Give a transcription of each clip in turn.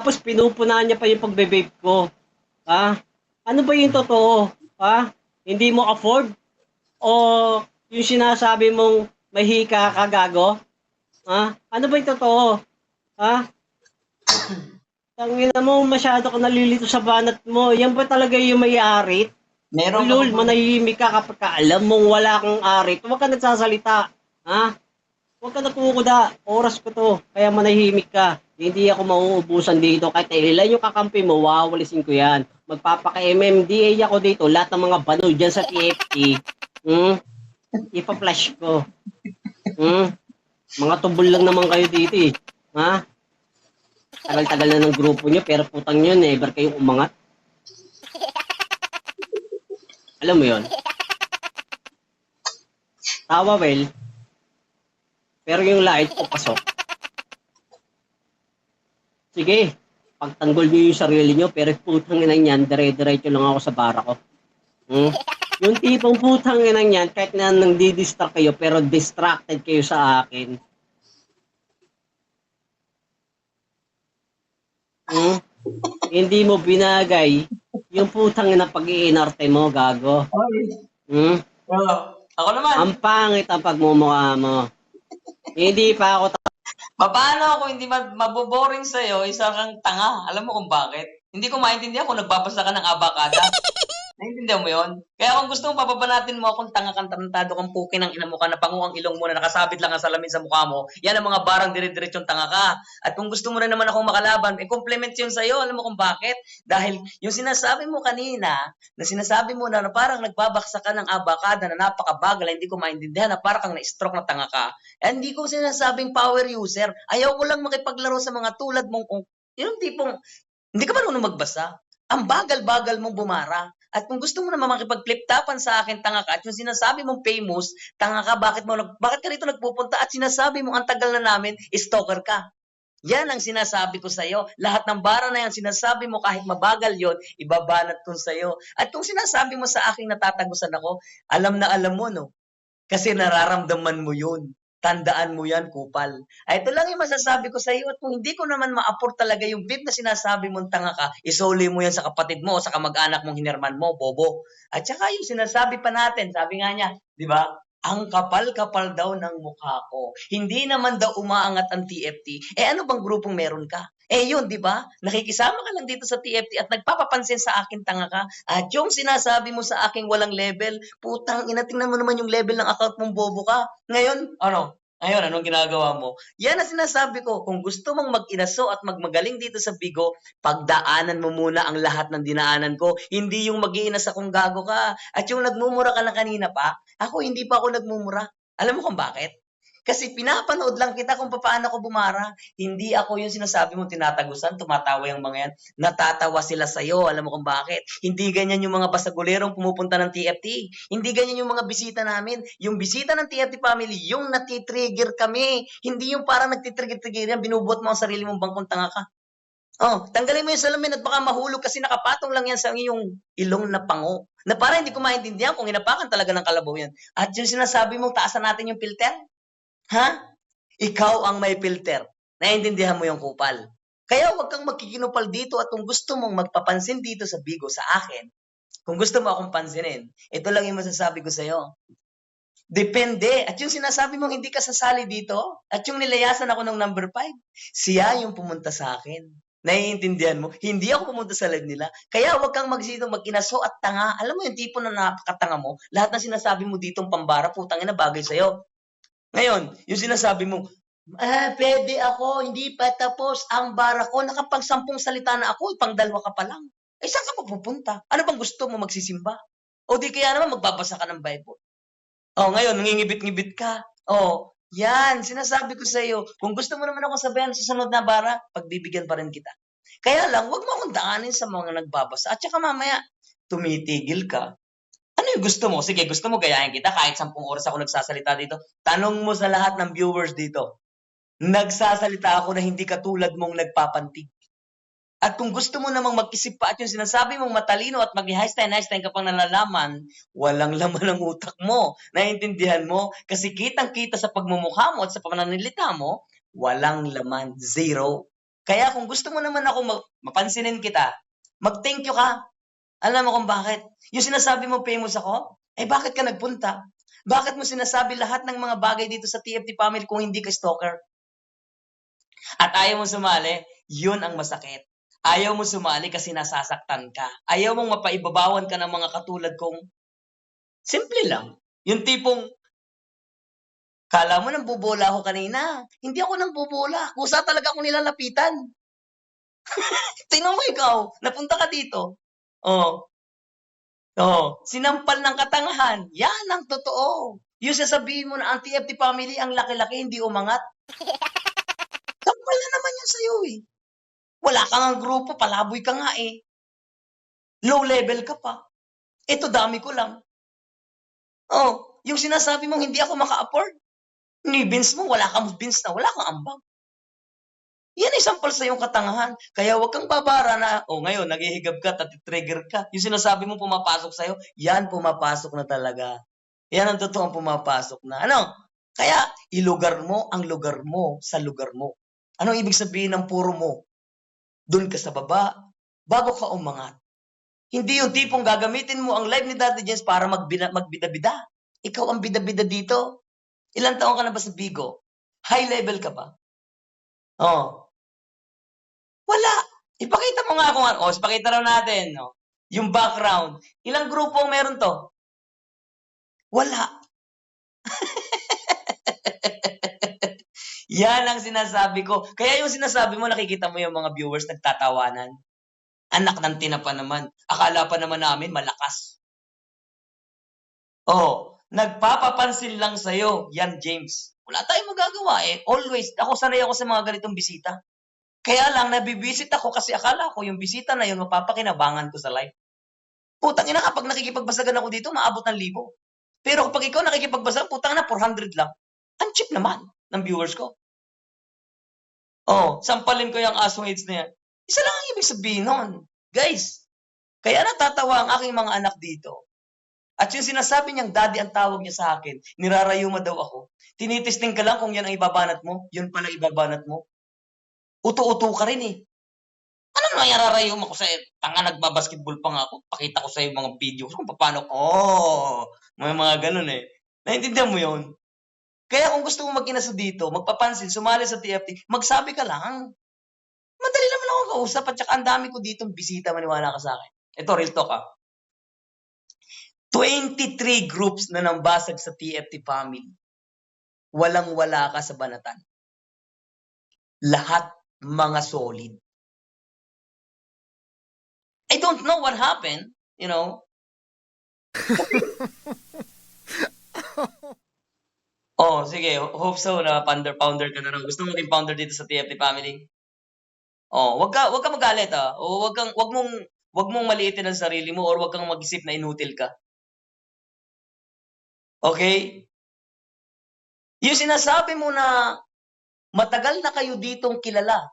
Tapos pinupunahan niya pa yung pagbe-vape ko. Ha? Ano ba yung totoo? Ha? Hindi mo afford? O yung sinasabi mong mahika ka gago? Ha? Ano ba yung totoo? Ha? Tangina mo, masyado ka nalilito sa banat mo. Yan ba talaga yung may arit? Meron Lol, manahimik ka kapag ka alam mong wala kang arit. Huwag ka nagsasalita. Ha? Ka nagkukuda. Oras ko to. Kaya manahimik ka. Hindi ako mauubusan dito. Kahit ilan yung kakampi mo, wawalisin ko yan. Magpapaka-MMDA ako dito. Lahat ng mga banoy dyan sa TFT. Hmm? Ipa-flash ko. Hmm? Mga tubol lang naman kayo dito eh. Ha? Tagal-tagal na ng grupo nyo, pero putang nyo, never kayong umangat. Alam mo yon? Tawa well, pero yung light ko pasok. Sige, pagtanggol niyo yung sarili niyo, pero putang ina niyan, dire-diretso lang ako sa bara ko. Hmm? Yung tipong putang ina niyan, kahit na nang distract kayo, pero distracted kayo sa akin. Hmm? Hindi mo binagay yung putang ina pag-iinarte mo, gago. Hmm? Oo. Ako naman. Ang pangit ang pagmumukha mo. Hindi pa ako ta- Paano ako hindi ma- maboboring sa'yo, isa kang tanga? Alam mo kung bakit? Hindi ko maintindihan kung nagbabasa ka ng abakada. Naintindihan mo yon? Kaya kung gusto mong papabanatin mo akong tanga kang tarantado kang puki ng ina mo ka na panguang ilong mo na nakasabit lang ang salamin sa mukha mo, yan ang mga barang dire-diretsong tanga ka. At kung gusto mo na naman akong makalaban, eh compliment yun sa'yo. Alam mo kung bakit? Dahil yung sinasabi mo kanina, na sinasabi mo na, na parang nagbabaksa ka ng abakada na napakabagal, na hindi ko maintindihan na parang kang na-stroke na tanga ka. Eh, hindi ko sinasabing power user. Ayaw ko lang makipaglaro sa mga tulad mong, kung- yung tipong, hindi ka marunong magbasa. Ang bagal-bagal mong bumara. At kung gusto mo naman makipag-flip-tapan sa akin, tanga ka, at yung sinasabi mong famous, tanga ka, bakit mo, bakit ka rito nagpupunta? At sinasabi mo, ang tagal na namin, stalker ka. Yan ang sinasabi ko sa'yo. Lahat ng bara na yan, sinasabi mo kahit mabagal yon ibabanat ko sa'yo. At kung sinasabi mo sa akin natatagusan ako, alam na alam mo, no? Kasi nararamdaman mo yun. Tandaan mo yan, kupal. Ay, ito lang yung masasabi ko sa iyo. At kung hindi ko naman ma-afford talaga yung beef na sinasabi mong tanga ka, isoli mo yan sa kapatid mo o sa kamag-anak mong hinirman mo, bobo. At saka yung sinasabi pa natin, sabi nga niya, di ba? Ang kapal-kapal daw ng mukha ko. Hindi naman daw umaangat ang TFT. Eh ano bang grupong meron ka? Eh yun, di ba? Nakikisama ka lang dito sa TFT at nagpapapansin sa akin tanga ka. At yung sinasabi mo sa akin walang level, putang ina, tingnan mo naman yung level ng account mong bobo ka. Ngayon, ano? Ngayon, anong ginagawa mo? Yan ang sinasabi ko. Kung gusto mong mag-inaso at magmagaling dito sa Bigo, pagdaanan mo muna ang lahat ng dinaanan ko. Hindi yung mag-iinas akong gago ka. At yung nagmumura ka na kanina pa, ako hindi pa ako nagmumura. Alam mo kung bakit? Kasi pinapanood lang kita kung paano ako bumara. Hindi ako yung sinasabi mo tinatagusan, tumatawa yung mga yan. Natatawa sila sa'yo. Alam mo kung bakit? Hindi ganyan yung mga basagulerong pumupunta ng TFT. Hindi ganyan yung mga bisita namin. Yung bisita ng TFT family, yung natitrigger kami. Hindi yung parang nagtitrigger-trigger yan, binubuhat mo ang sarili mong bangkong tanga ka. Oh, tanggalin mo yung salamin at baka mahulog kasi nakapatong lang yan sa iyong ilong na pango. Na para hindi ko maintindihan kung inapakan talaga ng kalabaw yan. At yung sinasabi mong taasan natin yung filter, Ha? Ikaw ang may filter. Naiintindihan mo yung kupal. Kaya huwag kang magkikinupal dito at kung gusto mong magpapansin dito sa Bigo sa akin, kung gusto mo akong pansinin, ito lang yung masasabi ko sa'yo. Depende. At yung sinasabi mong hindi ka sasali dito, at yung nilayasan ako ng number 5, siya yung pumunta sa akin. Naiintindihan mo? Hindi ako pumunta sa live nila. Kaya huwag kang magsito mag-inaso at tanga. Alam mo yung tipo na napakatanga mo, lahat ng sinasabi mo ditong pambara, putang ina bagay sa'yo. Ngayon, yung sinasabi mo, ah, pwede ako, hindi pa tapos ang bara ko, nakapagsampung salita na ako, pang dalawa ka pa lang. Eh, saan ka magpupunta? Ano bang gusto mo magsisimba? O di kaya naman magbabasa ka ng Bible. O ngayon, nangingibit-ngibit ka. O, yan, sinasabi ko sa iyo, kung gusto mo naman ako sabihan sa sunod na bara, pagbibigyan pa rin kita. Kaya lang, wag mo akong daanin sa mga nagbabasa. At saka mamaya, tumitigil ka. Ano yung gusto mo? Sige, gusto mo gayahin kita kahit sampung oras ako nagsasalita dito. Tanong mo sa lahat ng viewers dito. Nagsasalita ako na hindi katulad mong nagpapantig. At kung gusto mo namang mag-isip pa at yung sinasabi mong matalino at mag-Einstein, Einstein ka pang nalalaman, walang laman ang utak mo. Naiintindihan mo? Kasi kitang-kita sa pagmumukha mo at sa pananalita mo, walang laman. Zero. Kaya kung gusto mo naman ako ma- mapansinin kita, mag-thank you ka. Alam mo kung bakit? Yung sinasabi mo famous ako, eh bakit ka nagpunta? Bakit mo sinasabi lahat ng mga bagay dito sa TFT family kung hindi ka stalker? At ayaw mo sumali, yun ang masakit. Ayaw mo sumali kasi nasasaktan ka. Ayaw mong mapaibabawan ka ng mga katulad kong simple lang. Yung tipong, kala mo nang bubola ako kanina. Hindi ako nang bubola. Kusa talaga akong nilalapitan. Tingnan mo ikaw, napunta ka dito. Oh. Oh, sinampal ng katangahan. Yan ang totoo. Yung sasabihin mo na ang TFT family, ang laki-laki, hindi umangat. Sampal na naman yan sa'yo eh. Wala ka nga grupo, palaboy ka nga eh. Low level ka pa. Ito dami ko lang. Oh, yung sinasabi mong hindi ako maka-afford. Ni Vince mo, wala kang Vince na, wala kang ambag. Yan ay sampal sa iyong katangahan. Kaya huwag kang babara na, oh ngayon, naghihigab ka, trigger ka. Yung sinasabi mo pumapasok sa'yo, yan pumapasok na talaga. Yan ang totoong pumapasok na. Ano? Kaya, ilugar mo ang lugar mo sa lugar mo. Ano ibig sabihin ng puro mo? Doon ka sa baba, bago ka umangat. Hindi yung tipong gagamitin mo ang live ni Daddy Jens para magbina, magbida-bida. Ikaw ang bida-bida dito. Ilang taon ka na ba sa Bigo? High level ka ba? Oh. Wala. Ipakita mo nga kung ano. Oh, ipakita raw natin. No? Yung background. Ilang grupo ang meron to? Wala. Yan ang sinasabi ko. Kaya yung sinasabi mo, nakikita mo yung mga viewers nagtatawanan. Anak ng tinapa naman. Akala pa naman namin malakas. Oh, nagpapapansin lang sa'yo. Yan, James. Wala tayong magagawa eh. Always. Ako sanay ako sa mga ganitong bisita. Kaya lang, nabibisit ako kasi akala ko yung bisita na yun mapapakinabangan ko sa live. Putang ina, kapag nakikipagbasagan ako dito, maabot ng libo. Pero kapag ikaw nakikipagbasa, putang na, 400 lang. Ang cheap naman ng viewers ko. Oh, sampalin ko yung hits na yan. Isa lang ang ibig sabihin nun. Guys, kaya natatawa ang aking mga anak dito. At yung sinasabi niyang daddy ang tawag niya sa akin, nirarayuma daw ako. Tinitisting ka lang kung yan ang ibabanat mo, yun pala ibabanat mo. Uto-uto ka rin eh. Ano naman yararayuma ko sa tanga nagbabasketball pa nga ako. Pakita ko sa yung mga video kung paano. Oh, may mga ganun eh. Naintindihan mo yun? Kaya kung gusto mo mag-inaso dito, magpapansin, sumali sa TFT, magsabi ka lang. Madali naman ako kausap at saka ang dami ko dito bisita, maniwala ka sa akin. Ito, real talk ah. 23 groups na nambasag sa TFT family. Walang-wala ka sa banatan. Lahat mga solid. I don't know what happened, you know. oh, sige. Hope so na founder-founder ka na raw. Gusto mo maging founder dito sa TFT family? Oh, wag ka wag ka magalit ah. O wag kang wag mong wag mong maliitin ang sarili mo or wag kang mag-isip na inutil ka. Okay? Yung sinasabi mo na matagal na kayo ditong kilala.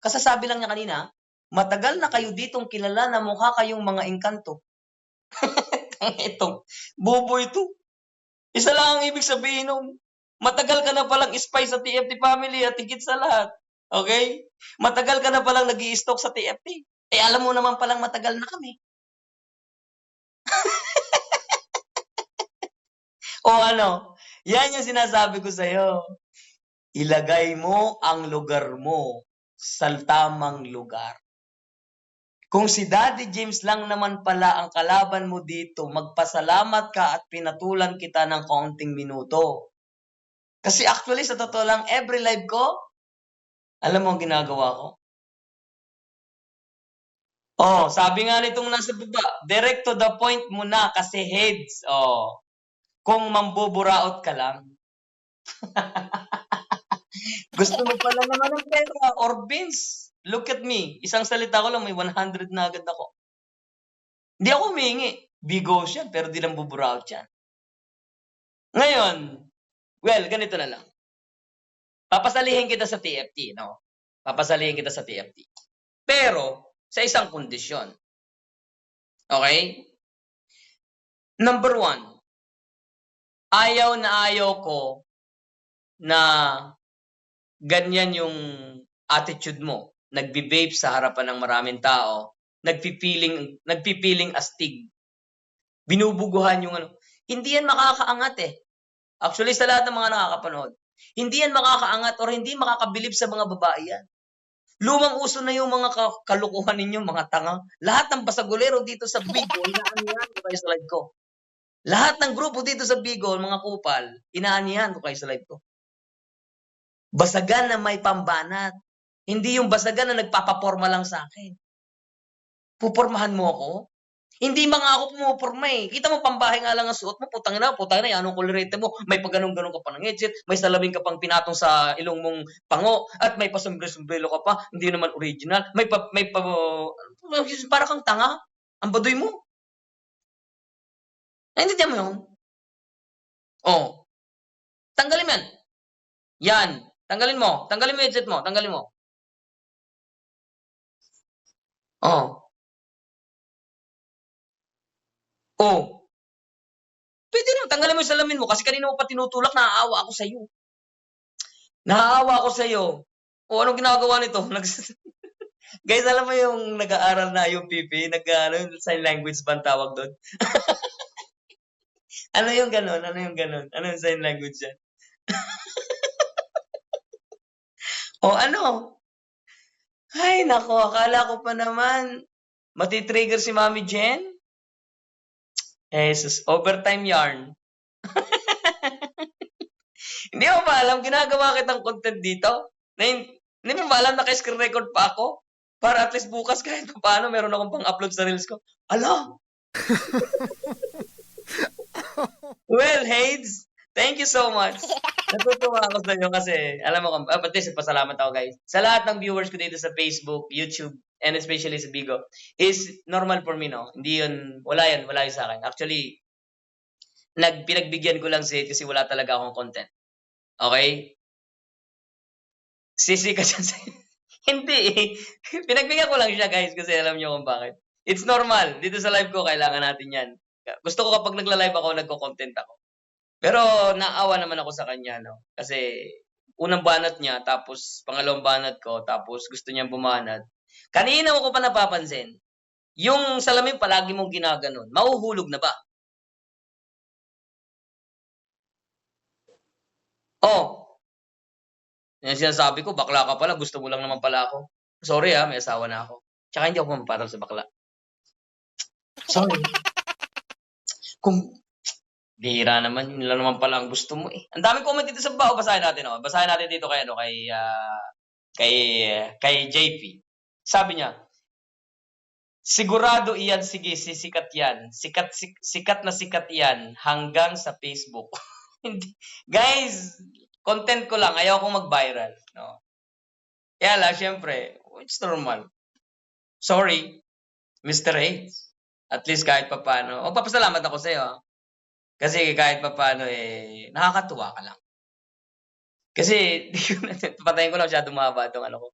Kasasabi lang niya kanina, matagal na kayo ditong kilala na mukha kayong mga engkanto. Itong bobo ito. Isa lang ang ibig sabihin nung matagal ka na palang spy sa TFT family at higit sa lahat. Okay? Matagal ka na palang nag stalk sa TFT. Eh, alam mo naman palang matagal na kami. o ano, yan yung sinasabi ko sa'yo. Ilagay mo ang lugar mo sa tamang lugar. Kung si Daddy James lang naman pala ang kalaban mo dito, magpasalamat ka at pinatulan kita ng kaunting minuto. Kasi actually, sa totoo lang, every live ko, alam mo ang ginagawa ko? Oh, sabi nga nitong nasa baba, direct to the point muna kasi heads. Oh. Kung mambuburaot ka lang. Gusto mo pala naman ng pera or beans. Look at me. Isang salita ko lang, may 100 na agad ako. Hindi ako humingi. Bigo siya, pero di lang buburaot yan. Ngayon, well, ganito na lang. Papasalihin kita sa TFT, no? Papasalihin kita sa TFT. Pero, sa isang kondisyon. Okay? Number one, ayaw na ayaw ko na ganyan yung attitude mo. Nagbi-vape sa harapan ng maraming tao, nagpipiling nagpipiling astig. Binubuguhan yung ano. Hindi yan makakaangat eh. Actually, sa lahat ng mga nakakapanood, hindi yan makakaangat or hindi makakabilib sa mga babae yan. Lumang uso na yung mga ka- kalukuhan ninyo, mga tanga. Lahat ng basagulero dito sa Bigo, inaanihan ko kayo sa live ko. Lahat ng grupo dito sa Bigo, mga kupal, inaanihan ko kayo sa live ko. Basagan na may pambanat. Hindi yung basagan na nagpapaporma lang sa akin. Pupormahan mo ako? Hindi mga ako pumuporma eh. Kita mo, pambahay nga lang ang suot mo. Putang na, putang na, anong kulirete mo? May pagganong-ganong ka pa ng headset, may salamin ka pang pinatong sa ilong mong pango, at may pasombre-sombrelo ka pa, hindi naman original. May pa, may pa, para kang tanga. Ang baduy mo. Naintindihan mo yun? Oh. Tanggalin mo yan. Yan. Tanggalin mo. Tanggalin mo yung headset mo. Tanggalin mo. Oh. Oh. Pwede na, tanggalin mo yung salamin mo kasi kanina mo pa tinutulak, naaawa ako sa iyo. Naaawa ako sa iyo. O anong ginagawa nito? Guys, alam mo yung nag-aaral na yung PP, nag ano, yung sign language ba tawag doon? ano yung ganon? Ano yung ganon? Ano yung sign language yan? o ano? Ay, nako, akala ko pa naman, matitrigger si Mami Jen? Jesus, overtime yarn. Hindi mo ba alam, ginagawa kitang content dito? Na hin- hindi mo ba alam, naka-screen record pa ako? Para at least bukas kahit pa paano, meron akong pang-upload sa reels ko. Ala! well, Hades, thank you so much. Natutuwa ako sa inyo kasi, alam mo, uh, at least, pasalamat ako guys. Sa lahat ng viewers ko dito sa Facebook, YouTube, and especially sa Bigo, is normal for me, no? Hindi yun, wala yan, wala yun sa akin. Actually, nagpinagbigyan ko lang si Ed kasi wala talaga akong content. Okay? Sisi ka siya sa... Hindi eh. Pinagbigyan ko lang siya guys kasi alam niyo kung bakit. It's normal. Dito sa live ko, kailangan natin yan. Gusto ko kapag nagla-live ako, nagko-content ako. Pero naawa naman ako sa kanya, no? Kasi unang banat niya, tapos pangalawang banat ko, tapos gusto niyang bumanat. Kanina ko pa napapansin, yung salamin palagi mong ginaganon, mauhulog na ba? Oh. Yan sinasabi ko, bakla ka pala, gusto mo lang naman pala ako. Sorry ah, may asawa na ako. Tsaka hindi ako mamparal sa bakla. Sorry. Kung bihira naman, yun lang naman pala ang gusto mo eh. Ang daming comment dito sa bao, basahin natin oh. Basahin natin dito kay ano, kay ah, kay kay JP. Sabi niya, Sigurado iyan, sige, sisikat yan. Sikat, sik- sikat na sikat yan hanggang sa Facebook. Guys, content ko lang. Ayaw kong mag-viral. No? Kaya lang, syempre, it's normal. Sorry, Mr. Hayes. At least kahit pa paano. O, papasalamat ako sa'yo. ah. Kasi kahit pa paano, eh, nakakatuwa ka lang. Kasi, di ko na, patayin ko lang masyadong mahaba itong ano ko.